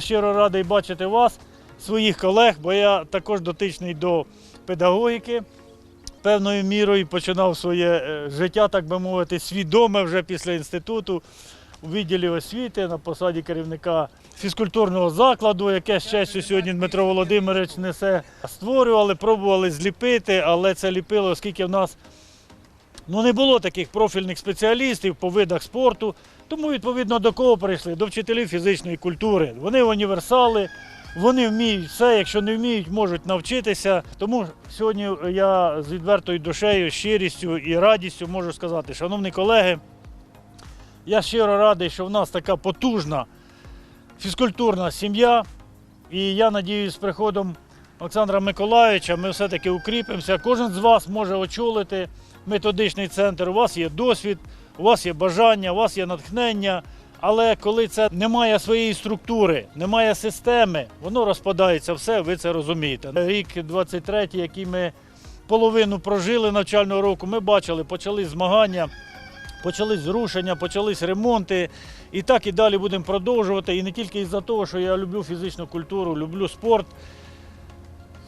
Я щиро радий бачити вас, своїх колег, бо я також дотичний до педагогіки. Певною мірою починав своє е, життя, так би мовити, свідоме вже після інституту у відділі освіти на посаді керівника фізкультурного закладу, яке ще що сьогодні Дмитро Володимирович несе. Створювали, пробували зліпити, але це ліпило, оскільки в нас ну, не було таких профільних спеціалістів по видах спорту. Тому, відповідно, до кого прийшли? До вчителів фізичної культури. Вони універсали, вони вміють все, якщо не вміють, можуть навчитися. Тому сьогодні я з відвертою душею, щирістю і радістю можу сказати, шановні колеги, я щиро радий, що в нас така потужна фізкультурна сім'я. І я надіюсь, з приходом Олександра Миколаївича ми все-таки укріпимося. Кожен з вас може очолити методичний центр. У вас є досвід, у вас є бажання, у вас є натхнення. Але коли це немає своєї структури, немає системи, воно розпадається все, ви це розумієте. Рік 23, який ми половину прожили навчального року, ми бачили, почали змагання, почались зрушення, почались ремонти. І так і далі будемо продовжувати. І не тільки із-за того, що я люблю фізичну культуру, люблю спорт.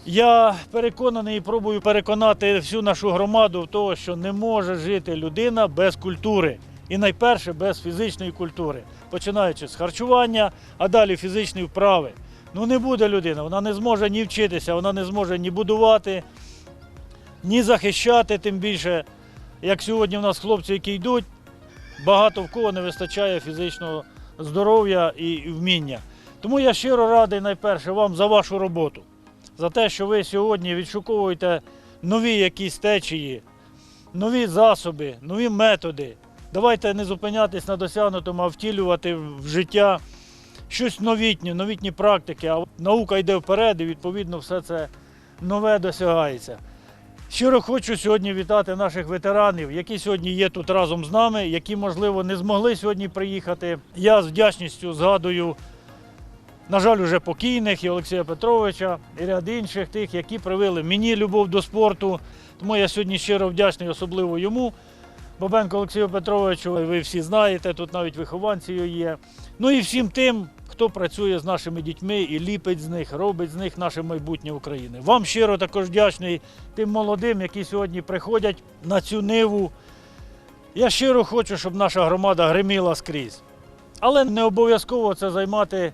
Я переконаний і пробую переконати всю нашу громаду в того, що не може жити людина без культури. І найперше без фізичної культури, починаючи з харчування, а далі фізичні вправи. Ну не буде людина, вона не зможе ні вчитися, вона не зможе ні будувати, ні захищати, тим більше, як сьогодні в нас хлопці, які йдуть, багато в кого не вистачає фізичного здоров'я і вміння. Тому я щиро радий найперше вам за вашу роботу, за те, що ви сьогодні відшуковуєте нові якісь течії, нові засоби, нові методи. Давайте не зупинятись на досягнутому, а втілювати в життя щось новітнє, новітні практики. А наука йде вперед, і відповідно все це нове досягається. Щиро хочу сьогодні вітати наших ветеранів, які сьогодні є тут разом з нами, які, можливо, не змогли сьогодні приїхати. Я з вдячністю згадую, на жаль, уже покійних і Олексія Петровича, і ряд інших тих, які привили мені любов до спорту. Тому я сьогодні щиро вдячний, особливо йому. Бабенко Олексію Петровичу, ви всі знаєте, тут навіть вихованці є. Ну і всім тим, хто працює з нашими дітьми і ліпить з них, робить з них наше майбутнє України. Вам щиро також вдячний тим молодим, які сьогодні приходять на цю ниву. Я щиро хочу, щоб наша громада гриміла скрізь. Але не обов'язково це займати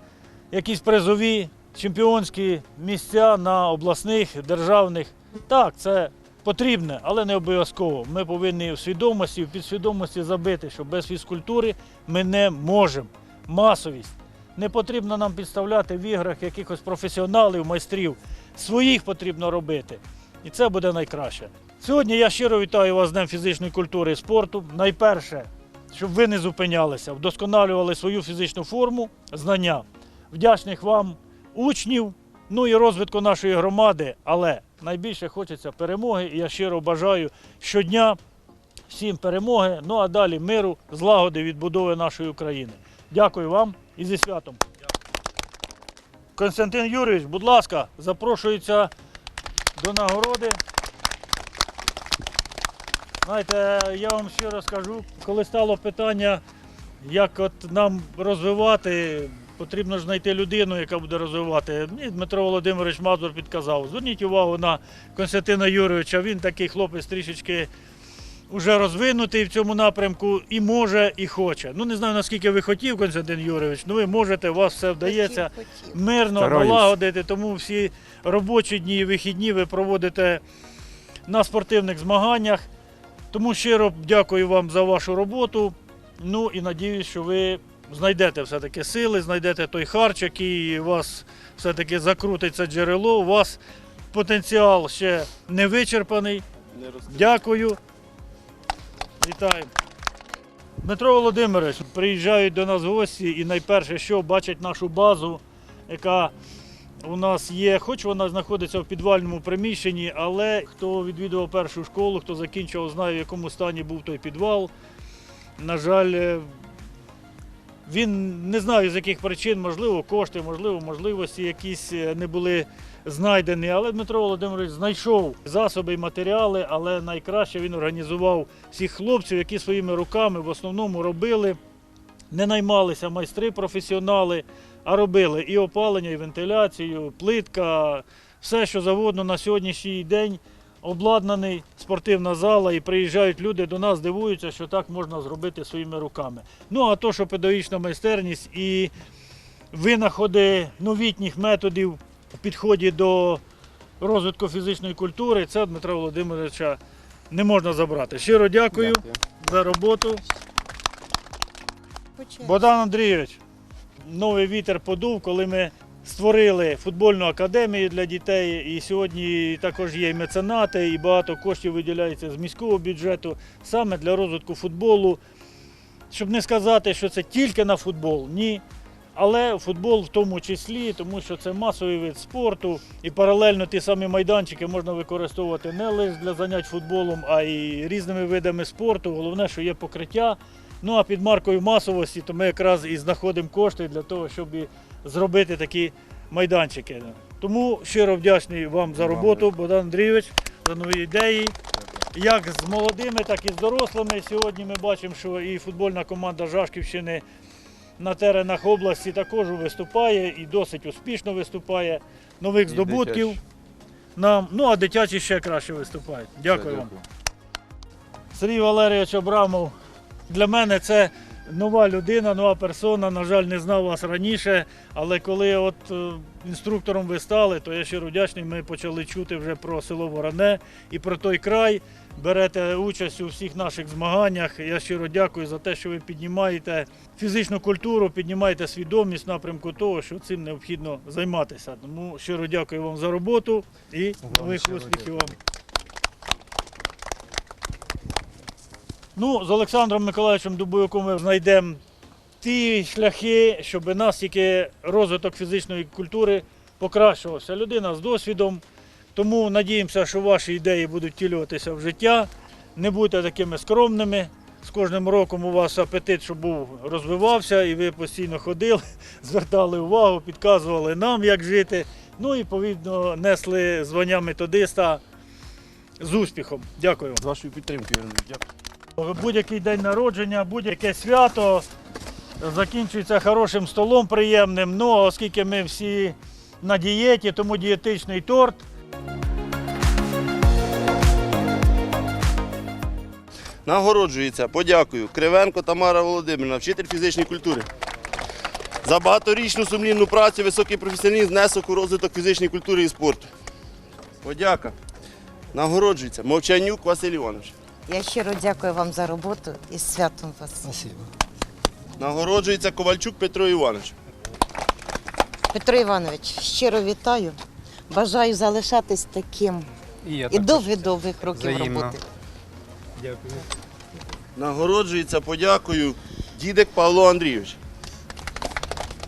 якісь призові чемпіонські місця на обласних, державних. Так, це потрібне, але не обов'язково. Ми повинні в свідомості, в підсвідомості забити, що без фізкультури ми не можемо. Масовість. Не потрібно нам підставляти в іграх якихось професіоналів, майстрів. Своїх потрібно робити. І це буде найкраще. Сьогодні я щиро вітаю вас з Днем фізичної культури і спорту. Найперше, щоб ви не зупинялися, вдосконалювали свою фізичну форму, знання. Вдячних вам учнів, ну і розвитку нашої громади, але найбільше хочеться перемоги. І я щиро бажаю щодня всім перемоги, ну а далі миру, злагоди, відбудови нашої України. Дякую вам і зі святом. Константин Юрійович, будь ласка, запрошується до нагороди. Знаєте, я вам щиро скажу, коли стало питання, як от нам розвивати, потрібно ж знайти людину, яка буде розвивати. Мені Дмитро Володимирович Мазур підказав. Зверніть увагу на Константина Юрійовича. Він такий хлопець трішечки вже розвинутий в цьому напрямку і може, і хоче. Ну не знаю наскільки ви хотів, Константин Юрійович. Ну ви можете, у вас все вдається мирно налагодити, тому всі робочі дні і вихідні ви проводите на спортивних змаганнях. Тому щиро дякую вам за вашу роботу. Ну і надіюсь, що ви знайдете все-таки сили, знайдете той харч, який вас все-таки закрутить це джерело. У вас потенціал ще не вичерпаний. Дякую. Вітаємо. Дмитро Володимирович, приїжджають до нас гості і найперше, що бачать нашу базу, яка у нас є, хоч вона знаходиться в підвальному приміщенні, але хто відвідував першу школу, хто закінчував, знає, в якому стані був той підвал. На жаль, він не знаю з яких причин, можливо, кошти, можливо, можливості якісь е, не були знайдені. Але Дмитро Володимирович знайшов засоби і матеріали, але найкраще він організував всіх хлопців, які своїми руками в основному робили не наймалися майстри, професіонали, а робили і опалення, і вентиляцію, плитка, все, що завгодно на сьогоднішній день обладнаний спортивна зала, і приїжджають люди до нас, дивуються, що так можна зробити своїми руками. Ну а то, що педагогічна майстерність і винаходи новітніх методів у підході до розвитку фізичної культури, це Дмитра Володимировича не можна забрати. Щиро дякую, за роботу. Богдан Андрійович, новий вітер подув, коли ми створили футбольну академію для дітей. І сьогодні також є меценати, і багато коштів виділяється з міського бюджету саме для розвитку футболу. Щоб не сказати, що це тільки на футбол, ні. Але футбол в тому числі, тому що це масовий вид спорту, і паралельно ті самі майданчики можна використовувати не лише для занять футболом, а й різними видами спорту. Головне, що є покриття. Ну а під маркою масовості, то ми якраз і знаходимо кошти для того, щоб зробити такі майданчики. Тому щиро вдячний вам за роботу, Богдан Андрійович, за нові ідеї. Як з молодими, так і з дорослими. Сьогодні ми бачимо, що і футбольна команда Жашківщини на теренах області також виступає і досить успішно виступає. Нових здобутків нам. Ну а дитячі ще краще виступають. Дякую вам. Сергій Валерійович Абрамов. Для мене це нова людина, нова персона. На жаль, не знав вас раніше. Але коли от е, інструктором ви стали, то я щиро вдячний. Ми почали чути вже про село Вороне і про той край. Берете участь у всіх наших змаганнях. Я щиро дякую за те, що ви піднімаєте фізичну культуру, піднімаєте свідомість в напрямку того, що цим необхідно займатися. Тому щиро дякую вам за роботу і нових успіхів вам. Ну, з Олександром Миколаївичем Дубовиком ми знайдемо ті шляхи, щоб нас тільки розвиток фізичної культури покращувався. Людина з досвідом. Тому надіємося, що ваші ідеї будуть втілюватися в життя. Не будьте такими скромними. З кожним роком у вас апетит, щоб був розвивався, і ви постійно ходили, звертали увагу, підказували нам, як жити. Ну і відповідно несли звання методиста з успіхом. Дякую. З вашою підтримкою, дякую. Будь-який день народження, будь-яке свято закінчується хорошим столом приємним. Ну, оскільки ми всі на дієті, тому дієтичний торт. Нагороджується, подякую, Кривенко Тамара Володимирівна, вчитель фізичної культури. За багаторічну сумлінну працю, високий професіоналізм, внесок у розвиток фізичної культури і спорту. Подяка. Нагороджується Мовчанюк Василь Іванович. Я щиро дякую вам за роботу і з святом вас. Нагороджується Ковальчук Петро Іванович. Петро Іванович, щиро вітаю. Бажаю залишатись таким І я і довгих-довгих років Взаємно. роботи. Дякую. Нагороджується, подякую, дідик Павло Андрійович.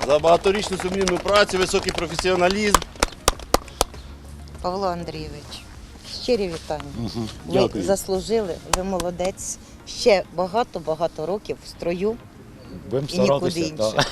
За багаторічну сумлінну працю, високий професіоналізм. Павло Андрійович, щирі вітання. Ви Дякую. заслужили, ви молодець. Ще багато-багато років в строю Будемо і нікуди інше. так.